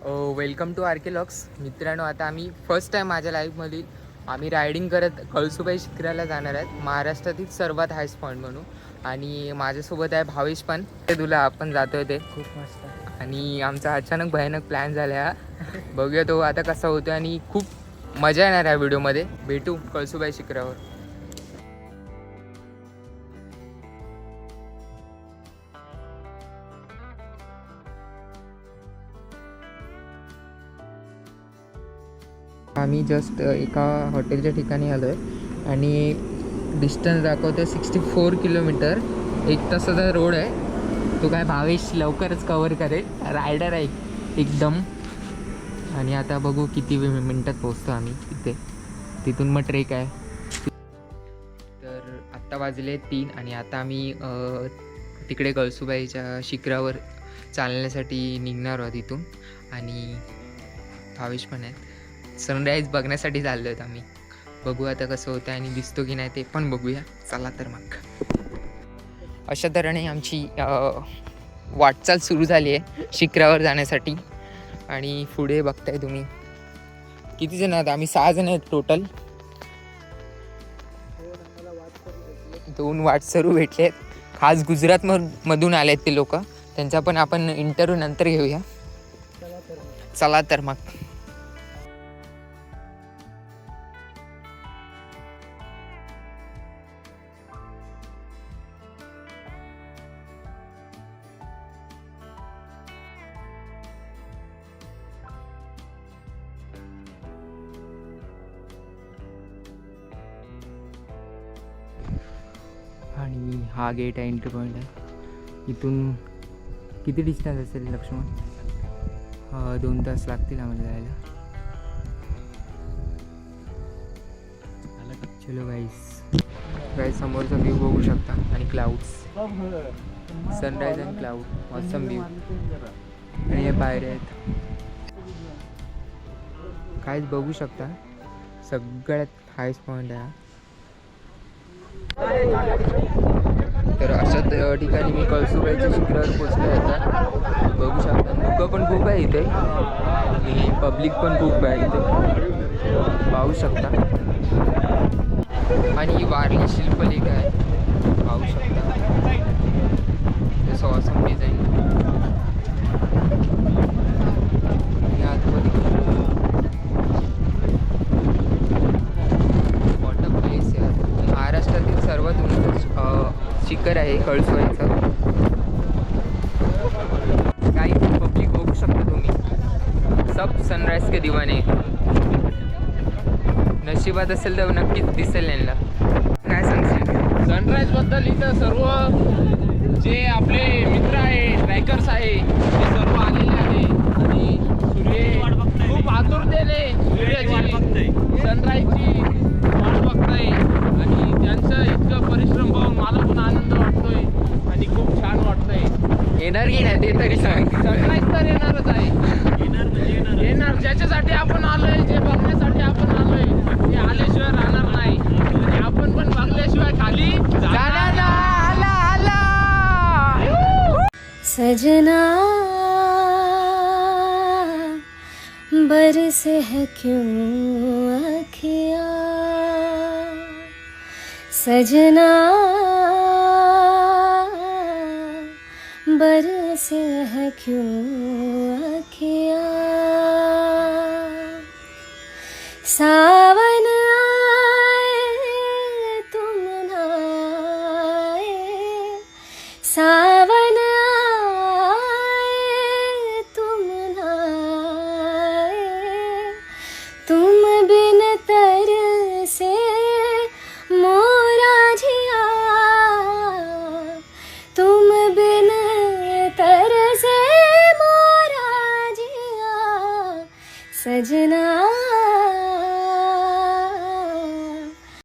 Welcome to आर्किलॉक्स मित्रांनो आता आम्ही फर्स्ट टाईम माझ्या लाईफमधील आम्ही रायडिंग करत कळसुबाई शिखराला जाणार आहेत. महाराष्ट्रातील सर्वात हायस्ट पॉईंट म्हणून. आणि माझ्यासोबत आहे भावेश पण. ते तुला आपण जातोय ते. खूप मस्त आणि आमचा अचानक भयानक प्लॅन झाला. हा बघूया तो आता कसा होतो आणि खूप मजा येणार आहे व्हिडिओमध्ये भेटू कळसुबाई शिखरावर. आम्ही जस्ट एका हॉटेलच्या ठिकाणी आलो आहे आणि डिस्टन्स दाखवतो सिक्स्टी फोर किलोमीटर एक तासाचा रोड आहे. तो काय भावेश लवकरच कवर करेल. रायडर आहे एकदम. आणि आता बघू किती मिनटात पोहोचतो आम्ही तिथे तिथून मग ट्रेक आहे. तर आत्ता वाजले तीन आणि आता आम्ही तिकडे कळसुबाईच्या शिखरावर चालण्यासाठी निघणार आहोत इथून. आणि भावेश पण आहेत. सनराईज बघण्यासाठी चाललो आहेत आम्ही बघू आता कसं होतं आणि दिसतो की नाही ते पण बघूया. चला तर मग. अशा तऱ्हेने आमची वाटचाल सुरू झाली आहे शिखरावर जाण्यासाठी. आणि पुढे बघताय तुम्ही. किती जण आहेत? आम्ही सहा जण आहेत टोटल दोन वाटसरू भेटले खास गुजरात मधून आले आहेत ते लोक. त्यांचा पण आपण इंटरव्ह्यू नंतर घेऊया. चला तर मग. आणि हा गेट आहे एंट्री पॉईंट आहे. इथून किती डिस्टन्स असेल लक्ष्मण? दोन तास लागतील आम्हाला जायला. चलो गाईस गाईस समोरचा व्ह्यू बघू शकता. आणि clouds sunrise and cloud awesome view आणि हे पायऱ्या आहेत. काहीच बघू शकता. सगळ्यात हायस्ट पॉईंट आहे हा. तर अशा ठिकाणी मी कळसुबाईच्या शिखरावर पोचलो आता. बघू शकता. लोकं पण खूप आहे इथे. आणि पब्लिक पण खूप आहे इथे. पाहू शकता. आणि वारली वारली एक आहे. पाहू शकता. सॉसम डिझाईन आतमध्ये वॉटर प्लेस आहे. महाराष्ट्रातील सर्वात उंच शिखर आहे कळसुबाईचं काही पब्लिक बघू शकता तुम्ही. सब सनराईज के दिवाने. नशिबात असेल तर नक्कीच दिसेल यांना. काय सांगशील? सनराईजबद्दल इथं सर्व जे आपले मित्र आहे ट्रॅकर्स आहे ते सर्व आलेले आहे. आणि सूर्य खूप आतुरतेने सूर्याची सनराईजची वाट बघताय आणि त्यांचं इतकं परिश्रम पाहून मला पण आनंद वाटतोय आणि खूप छान वाटतंय येणार की नाही ते तरी सांग. सनराईज तर येणारच आहे. येणार ज्याच्यासाठी आपण आलोय जे बघण्यासाठी आपण आलोय ते आल्याशिवाय राहणार नाही. आणि आपण पण बघल्याशिवाय खाली जाणार नाही. सजना बरसे है क्यों अखिया सजना। अंबर से है क्यों अखिया सावन आए तुम ना आए सा